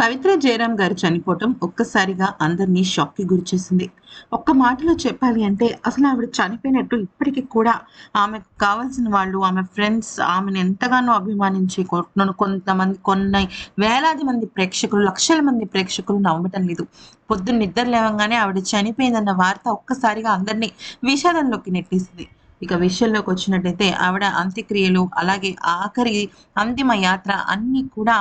పవిత్ర జయరాం గారు చనిపోవటం ఒక్కసారిగా అందరినీ షాక్కి గురిచేసింది. ఒక్క మాటలో చెప్పాలి అంటే అసలు ఆవిడ చనిపోయినట్టు ఇప్పటికీ కూడా ఆమెకు కావాల్సిన వాళ్ళు ఆమె ఫ్రెండ్స్ ఆమెను ఎంతగానో అభిమానించే కొంతమంది కొన్ని వేలాది మంది ప్రేక్షకులు లక్షల మంది ప్రేక్షకులు నమ్మటం లేదు. పొద్దున్న నిద్ర లేవగానే ఆవిడ చనిపోయిందన్న వార్త ఒక్కసారిగా అందరినీ విషాదంలోకి నెట్టేసింది. ఇక విషయంలోకి వచ్చినట్టయితే ఆవిడ అంత్యక్రియలు అలాగే ఆఖరి అంతిమ యాత్ర అన్నీ కూడా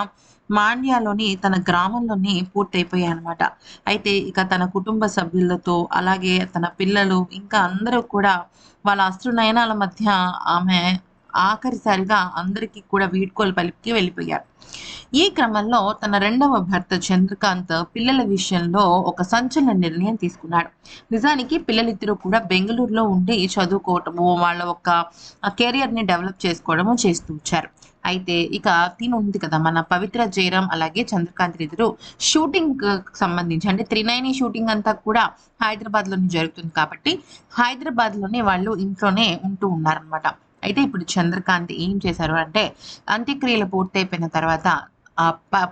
మాండ్యాలోని తన గ్రామంలోనే పూర్తయిపోయాయి అనమాట అయితే ఇక తన కుటుంబ సభ్యులతో అలాగే తన పిల్లలు ఇంకా అందరూ కూడా వాళ్ళ అశ్రునయనాల మధ్య ఆమె ఆఖరిసారిగా అందరికీ కూడా వీడ్కోలు పలికి వెళ్ళిపోయారు. ఈ క్రమంలో తన రెండవ భర్త చంద్రకాంత్ పిల్లల విషయంలో ఒక సంచలన నిర్ణయం తీసుకున్నాడు. నిజానికి పిల్లలిద్దరూ కూడా బెంగళూరులో ఉండి చదువుకోవటము వాళ్ళ ఒక కెరియర్ని డెవలప్ చేసుకోవడము చేస్తూ వచ్చారు. అయితే ఇక తిను ఉంది కదా మన పవిత్ర జయరాం అలాగే చంద్రకాంత్ ఇద్దరు. షూటింగ్ సంబంధించి అంటే త్రినైని షూటింగ్ అంతా కూడా హైదరాబాద్లోనే జరుగుతుంది కాబట్టి హైదరాబాద్లోనే వాళ్ళు ఇంట్లోనే ఉంటూ ఉన్నారనమాట అయితే ఇప్పుడు చంద్రకాంత్ ఏం చేశారు అంటే అంత్యక్రియలు పూర్తయిపోయిన తర్వాత ఆ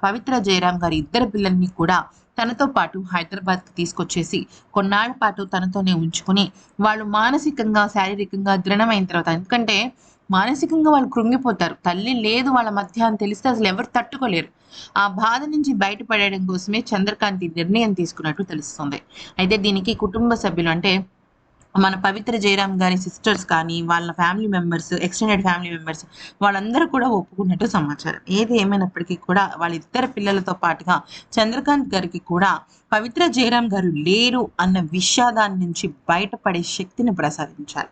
పవిత్ర జయరాం గారి ఇద్దరు పిల్లల్ని కూడా తనతో పాటు హైదరాబాద్కి తీసుకొచ్చేసి కొన్నాళ్ళ పాటు తనతోనే ఉంచుకుని వాళ్ళు మానసికంగా శారీరకంగా దృఢమైన తర్వాత ఎందుకంటే మానసికంగా వాళ్ళు కృంగిపోతారు. తల్లి లేదు వాళ్ళ మధ్య అని తెలిస్తే అసలు ఎవరు తట్టుకోలేరు. ఆ బాధ నుంచి బయటపడడం కోసమే చంద్రకాంత్ నిర్ణయం తీసుకున్నట్టు తెలుస్తుంది. అయితే దీనికి కుటుంబ సభ్యులు అంటే మన పవిత్ర జయరామ్ గారి సిస్టర్స్ కానీ వాళ్ళ family members extended family members వాళ్ళందరూ కూడా ఒప్పుకున్నట్టు సమాచారం. ఏది ఏమైనప్పటికీ కూడా వాళ్ళ ఇద్దరు పిల్లలతో పాటుగా చంద్రకాంత్ గారికి కూడా పవిత్ర జయరామ్ గారు లేరు అన్న విషాదాన్ని నుంచి బయటపడే శక్తిని ప్రసాదించాలి.